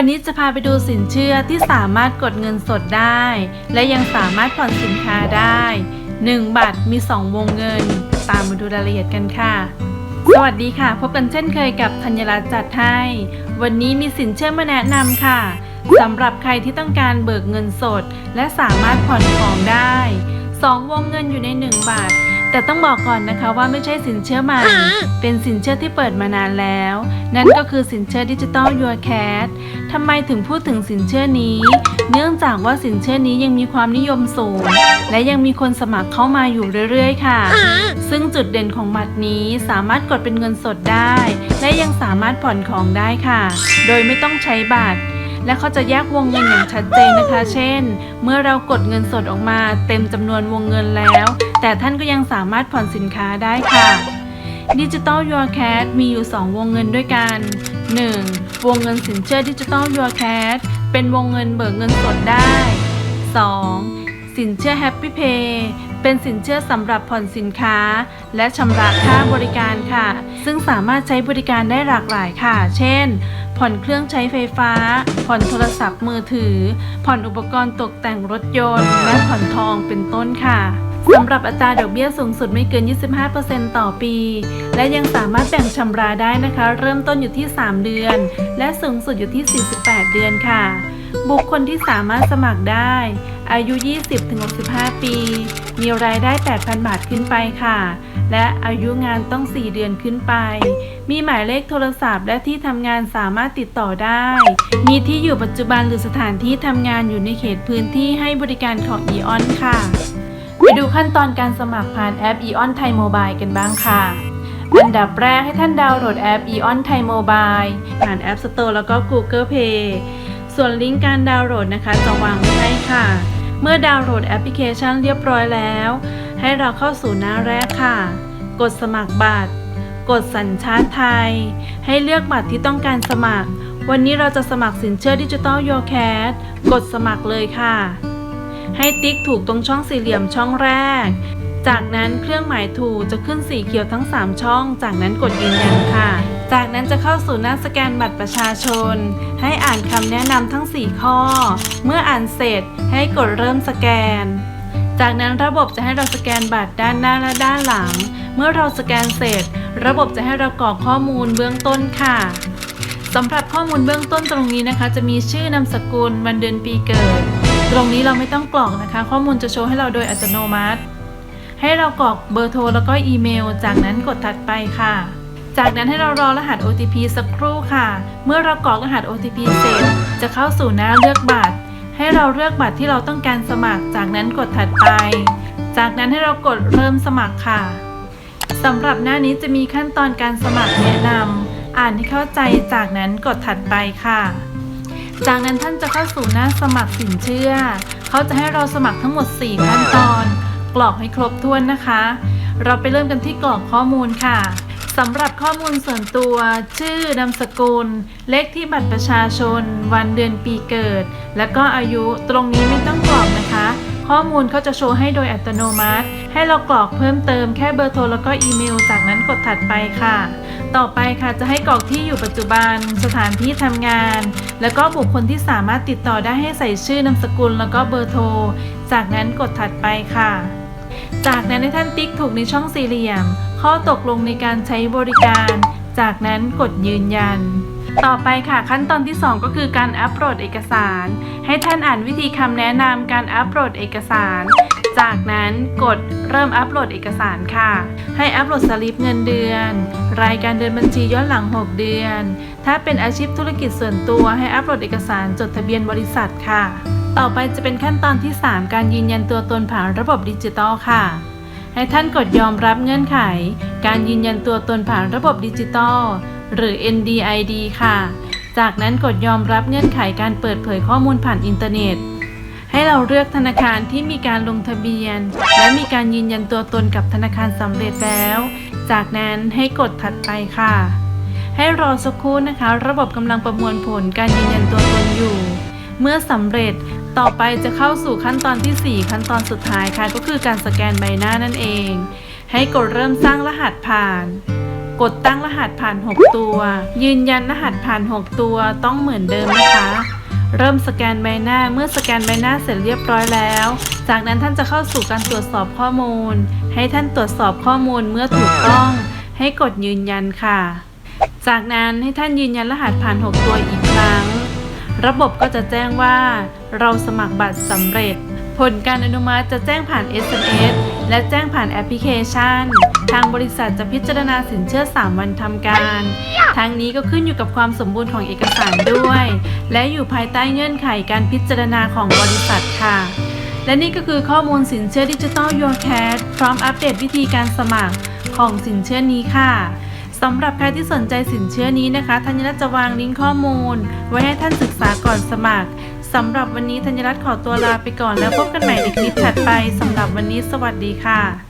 วันนี้จะพาไปดูสินเชื่อที่สามารถกดเงินสดได้ และยังสามารถผ่อนสินค้าได้ 1 บัตรมี 2 วงเงิน ตามมาดูรายละเอียดกันค่ะ สวัสดีค่ะ พบกันเช่นเคยกับธัญรัตน์จัดให้ วันนี้มีสินเชื่อมาแนะนำค่ะสำหรับใครที่ต้องการเบิกเงินสด และสามารถผ่อนของได้ 2 วงเงินอยู่ใน 1 บาท แต่ต้องบอกก่อนนะคะว่าไม่ใช่สินเชื่อใหม่ เป็นสินเชื่อที่เปิดมานานแล้ว นั่นก็คือสินเชื่อดิจิตอลยูแค s ทำไมถึงพูดถึงสินเชื่อนี้ เนื่องจากว่าสินเชื่อนี้ยังมีความนิยมสูง และยังมีคนสมัครเข้ามาอยู่เรื่อยๆ ค่ะ ซึ่งจุดเด่นของบัตรนี้สามารถกดเป็นเงินสดได้ และยังสามารถผ่อนของได้ค่ะ โดยไม่ต้องใช้บัตรและเขาจะแยกวงเงินอย่างชัดเจนนะคะ เช่น เมื่อเรากดเงินสดออกมาเต็มจำนวนวงเงินแล้ว แต่ท่านก็ยังสามารถผ่อนสินค้าได้ค่ะดิจิตอลยูแค s มีอยู่ 2 วงเงินด้วยกัน 1. วงเงินสินเชื่อดิจิตอลยูแค s เป็นวงเงินเบิกเงินสดได้ 2. สินเชื่อ Happy Pay เป็นสินเชื่อสำหรับผ่อนสินค้า และชำระค่าบริการค่ะ ซึ่งสามารถใช้บริการได้หลากหลายค่ะ เช่น ผ่อนเครื่องใช้ไฟฟ้า ผ่อนโทรศัพท์มือถือ ผ่อนอุปกรณ์ตกแต่งรถยนต์ และผ่อนทองเป็นต้นค่ะ สำหรับอัตราดอกเบี้ยสูงสุดไม่เกิน 25%ต่อปี และยังสามารถแบ่งชำระได้นะคะ เริ่มต้นอยู่ที่ 3 เดือน และสูงสุดอยู่ที่ 48 เดือนค่ะ บุคคลที่สามารถสมัครได้ อายุ 20-65 ปี มีรายได้ 8,000 บาทขึ้นไปค่ะ และอายุงานต้อง 4 เดือนขึ้นไป มีหมายเลขโทรศัพท์ และที่ทำงานสามารถติดต่อได้ มีที่อยู่ปัจจุบันหรือสถานที่ทำงานอยู่ในเขตพื้นที่ให้บริการของ e on ค่ะ ไปดูขั้นตอนการสมัครผ่านแอป e on Thai Mobile กันบ้างค่ะอันดับแรกให้ท่านดาวน์โหลดแอป e on Thai Mobile ผ่าน App Store แล้วก็ Google Play ส่วนลิงก์การดาวน์โหลดนะคะจะวางไว้ให้ค่ะ เมื่อดาวน์โหลดแอปพลิเคชันเรียบร้อยแล้ว ให้เราเข้าสู่หน้าแรกค่ะ กดสมัครบัตร กดสัญชาติไทย ให้เลือกบัตรที่ต้องการสมัคร วันนี้เราจะสมัครสินเชื่อดิจิตอลโยแคสกดสมัครเลยค่ะ ให้ติ๊กถูกตรงช่องสี่เหลี่ยมช่องแรก จากนั้นเครื่องหมายถูกจะขึ้นสีเขียวทั้ง 3 ช่อง จากนั้นกดยืนยันค่ะ จากนั้นจะเข้าสู่หน้าสแกนบัตรประชาชน ให้อ่านคำแนะนำทั้ง 4 ข้อ เมื่ออ่านเสร็จให้กดเริ่มสแกน จากนั้นระบบจะให้เราสแกนบัตรด้านหน้าและด้านหลัง เมื่อเราสแกนเสร็จ ระบบจะให้เรากรอกข้อมูลเบื้องต้นค่ะสำหรับข้อมูลเบื้องต้นตรงนี้นะคะ จะมีชื่อนามสกุลวันเดือนปีเกิด ตรงนี้เราไม่ต้องกรอกนะคะ ข้อมูลจะโชว์ให้เราโดยอัตโนมัติ ให้เรากรอกเบอร์โทรแล้วก็อีเมล จากนั้นกดถัดไปค่ะ จากนั้นให้เรารอรหัส OTP สักครู่ค่ะ เมื่อเรากรอกรหัส OTP เสร็จ จะเข้าสู่หน้าเลือกบัตร ให้เราเลือกบัตรที่เราต้องการสมัคร จากนั้นกดถัดไป จากนั้นให้เรากดเริ่มสมัครค่ะสำหรับหน้านี้จะมีขั้นตอนการสมัครแนะนำอ่านให้เข้าใจจากนั้นกดถัดไปค่ะ จากนั้นท่านจะเข้าสู่หน้าสมัครสินเชื่อ เขาจะให้เราสมัครทั้งหมด 4 ขั้นตอน กรอกให้ครบถ้วนนะคะ เราไปเริ่มกันที่กรอกข้อมูลค่ะสำหรับข้อมูลส่วนตัว ชื่อนามสกุล เลขที่บัตรประชาชน วันเดือนปีเกิด และก็อายุตรงนี้ไม่ต้องกรอกนะคะ ข้อมูลเขาจะโชว์ให้โดยอัตโนมัติ ให้เรากรอกเพิ่มเติมแค่เบอร์โทรแล้วก็อีเมล จากนั้นกดถัดไปค่ะ ต่อไปค่ะจะให้กรอกที่อยู่ปัจจุบัน สถานที่ทำงาน แล้วก็บุคคลที่สามารถติดต่อได้ให้ใส่ชื่อนามสกุล แล้วก็เบอร์โทร จากนั้นกดถัดไปค่ะ จากนั้นให้ท่านติ๊กถูกในช่องสี่เหลี่ยม ข้อตกลงในการใช้บริการ จากนั้นกดยืนยัน ต่อไปค่ะขั้นตอนที่ 2 ก็คือการอัปโหลดเอกสาร ให้ท่านอ่านวิธีคำแนะนำการอัปโหลดเอกสาร จากนั้นกดเริ่มอัปโหลดเอกสารค่ะ ให้อัปโหลดสลิปเงินเดือน รายการเดินบัญชีย้อนหลัง 6 เดือน ถ้าเป็นอาชีพธุรกิจส่วนตัวให้อัปโหลดเอกสารจดทะเบียนบริษัทค่ะ ต่อไปจะเป็นขั้นตอนที่ 3 การยืนยันตัวตนผ่านระบบดิจิตอลค่ะให้ท่านกดยอมรับเงื่อนไข การยืนยันตัวตนผ่านระบบดิจิตอล หรือ NDID ค่ะ จากนั้นกดยอมรับเงื่อนไขการเปิดเผยข้อมูลผ่านอินเทอร์เน็ต ให้เราเลือกธนาคารที่มีการลงทะเบียน และมีการยืนยันตัวตนกับธนาคารสำเร็จแล้ว จากนั้นให้กดถัดไปค่ะ ให้รอสักครู่นะคะ ระบบกำลังประมวลผลการยืนยันตัวตนอยู่ เมื่อสำเร็จต่อไปจะเข้าสู่ขั้นตอนที่ 4 ขั้นตอนสุดท้ายค่ะ ก็คือการสแกนใบหน้านั่นเอง ให้กดเริ่มสร้างรหัสผ่าน กดตั้งรหัสผ่าน 6 ตัว ยืนยันรหัสผ่าน 6 ตัวต้องเหมือนเดิมนะคะ เริ่มสแกนใบหน้าเมื่อสแกนใบหน้าเสร็จเรียบร้อยแล้ว จากนั้นท่านจะเข้าสู่การตรวจสอบข้อมูล ให้ท่านตรวจสอบข้อมูลเมื่อถูกต้อง ให้กดยืนยันค่ะ จากนั้นให้ท่านยืนยันรหัสผ่าน 6 ตัวอีกครั้ง ระบบก็จะแจ้งว่า เราสมัครบัตรสำเร็จ ผลการอนุมัติจะแจ้งผ่าน SMS และแจ้งผ่านแอปพลิเคชัน ทางบริษัทจะพิจารณาสินเชื่อ 3 วันทำการทั้งนี้ก็ขึ้นอยู่กับความสมบูรณ์ของเอกสารด้วย และอยู่ภายใต้เงื่อนไขการพิจารณาของบริษัทค่ะ และนี่ก็คือข้อมูลสินเชื่อดิจิทัล Your Cash พร้อมอัปเดตวิธีการสมัครของสินเชื่อนี้ค่ะสำหรับใครที่สนใจสินเชื่อนี้นะคะธัญรัตน์จะวางลิงก์ข้อมูล ไว้ให้ท่านศึกษาก่อนสมัครสำหรับวันนี้ธัญรัตน์ขอตัวลาไปก่อนแล้วพบกันใหม่ในคลิปถัดไปสำหรับวันนี้สวัสดีค่ะ